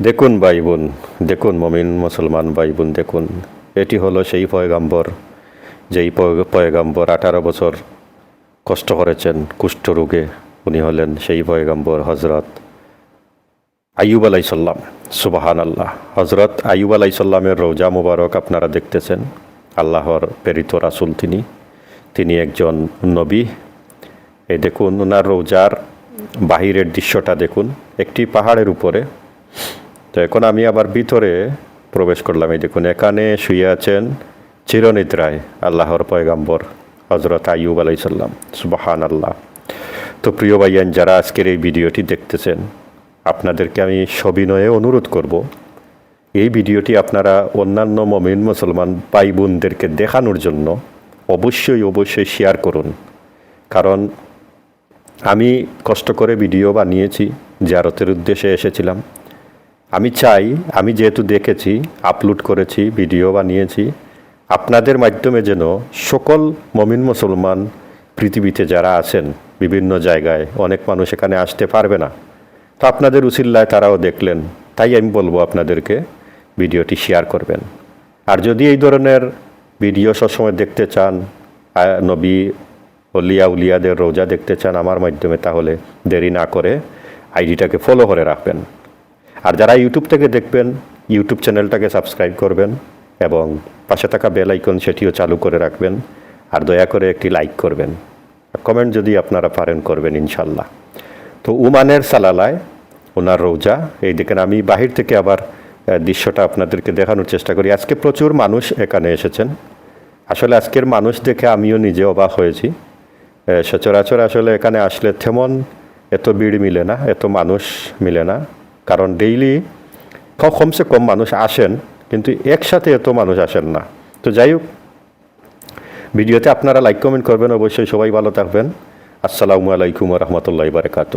দেখুন ভাই বোন, দেখুন মমিন মুসলমান ভাই বোন, দেখুন। এটি হলো সেই পয়গাম্বর, যেই পয়- পয়গাম্বর আঠারো বছর কষ্ট করেছেন কুষ্ঠরোগে উনি হলেন সেই পয়গাম্বর হজরত আইয়ুব আলাইসাল্লাম সুবাহান আল্লাহ হজরত আইয়ুব আলাইসাল্লামের রোজা মুবারক আপনারা দেখতেছেন। আল্লাহর প্রেরিত রাসুল তিনি। তিনি একজন নবী। এই দেখুন ওনার রোজার বাহিরের দৃশ্যটা দেখুন। একটি পাহাড়ের উপরে তো এখন আমি আবার ভিতরে প্রবেশ করলাম। এই দেখুন, এখানে শুয়ে আছেন চিরনিদ্রায় আল্লাহর পয়গাম্বর হজরত আইয়ুব আলাইসাল্লাম সুবাহান আল্লাহ তো প্রিয় ভাইয়ান, যারা আজকের এই ভিডিওটি দেখতেছেন, আপনাদেরকে আমি সবিনয়ে অনুরোধ করব, এই ভিডিওটি আপনারা অন্যান্য মমিন মুসলমান ভাই বোনদেরকে দেখানোর জন্য অবশ্যই অবশ্যই শেয়ার করুন। কারণ আমি কষ্ট করে ভিডিও বানিয়েছি, জিয়ারতের উদ্দেশ্যে এসেছিলাম। আমি চাই, আমি যেহেতু দেখেছি আপলোড করেছি ভিডিও বানিয়েছি, আপনাদের মাধ্যমে যেন সকল মমিন মুসলমান পৃথিবীতে যারা আছেন, বিভিন্ন জায়গায় অনেক মানুষ এখানে আসতে পারবে না। তো আপনাদের উসিল্লায় তারাও দেখলেন, তাই আমি বলব আপনাদেরকে ভিডিওটি শেয়ার করবেন। আর যদি এই ধরনের ভিডিও সবসময় দেখতে চান নবী, অলিয়া, উলিয়াদের রোজা দেখতে চান আমার মাধ্যমে, তাহলে দেরি না করে আইডিটাকে ফলো করে রাখবেন। আর যারা ইউটিউব থেকে দেখবেন ইউটিউব চ্যানেলটাকে সাবস্ক্রাইব করবেন এবং পাশে থাকা বেল আইকন সেটিও চালু করে রাখবেন আর দয়া করে একটি লাইক করবেন। কমেন্ট যদি আপনারা পারেন, করবেন ইনশাল্লাহ। তো উমানের সালালায় ওনার রোজা, এই দেখেন আমি বাহির থেকে আবার দৃশ্যটা আপনাদেরকে দেখানোর চেষ্টা করি। আজকে প্রচুর মানুষ এখানে এসেছেন। আসলে আজকের মানুষ দেখে আমিও নিজে অবাক হয়েছি। সচরাচর আসলে এখানে আসলে তেমন এত ভিড় মিলে না, এত মানুষ মিলে না। কারণ ডেইলি কমসে কম মানুষ আসেন, কিন্তু একসাথে এত মানুষ আসেন না। তো যাই হোক, ভিডিওতে আপনারা লাইক কমেন্ট করবেন, অবশ্যই সবাই ভালো থাকবেন। আসসালামু আলাইকুম রহমতুল্লাহ বারকাত